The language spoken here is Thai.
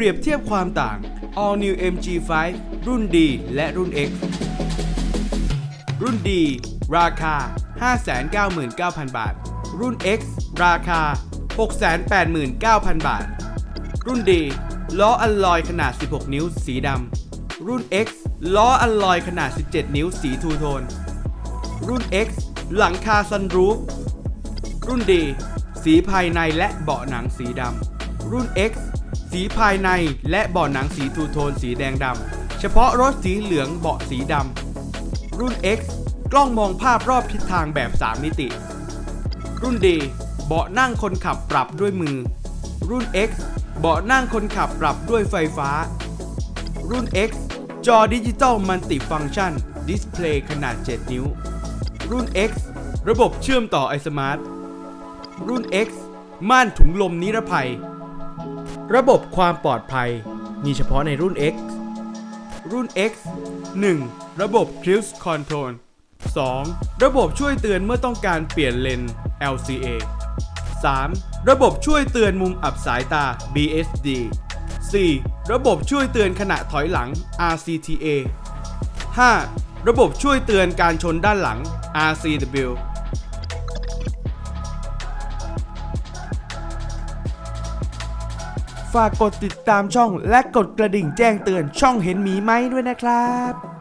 รียบเทียบความต่าง All New MG5 รุ่น D และรุ่น X รุ่น D ราคา 599,000 บาท รุ่น X ราคา 689,000 บาท รุ่น D ล้ออัลลอยขนาด 16 นิ้ว สีดำ รุ่น X ล้ออัลลอยขนาด 17 นิ้ว สีทูโทน รุ่น X หลังคาซันรูฟ รุ่น D สีภายในและเบาะหนังสีดำ รุ่น X สีภายในและเบาะหนังสีทูโทนสีแดงดำ เฉพาะรถสีเหลืองเบาะสีดำ รุ่น X กล้องมองภาพรอบทิศทางแบบ 3 มิติ รุ่น D เบาะนั่งคนขับปรับด้วยมือ รุ่น X เบาะนั่งคนขับปรับด้วยไฟฟ้า รุ่น X จอดิจิตอลมัลติฟัง c t ชัน ดิสเพลย์ขนาด 7 นิ้ว รุ่น X ระบบเชื่อมต่อ iSmart รุ่น X ม่านถุงลมนิรภัย ระบบความปลอดภัยมีเฉพาะในรุ่น X รุ่น X 1. ระบบ Cruise Control 2. ระบบช่วยเตือนเมื่อต้องการเปลี่ยนเลน LCA 3. ระบบช่วยเตือนมุมอับสายตา BSD 4. ระบบช่วยเตือนขณะถอยหลัง RCTA 5. ระบบช่วยเตือนการชนด้านหลัง RCW ฝากกดติดตามช่องและกดกระดิ่งแจ้งเตือนช่องเห็นหมีไหมด้วยนะครับ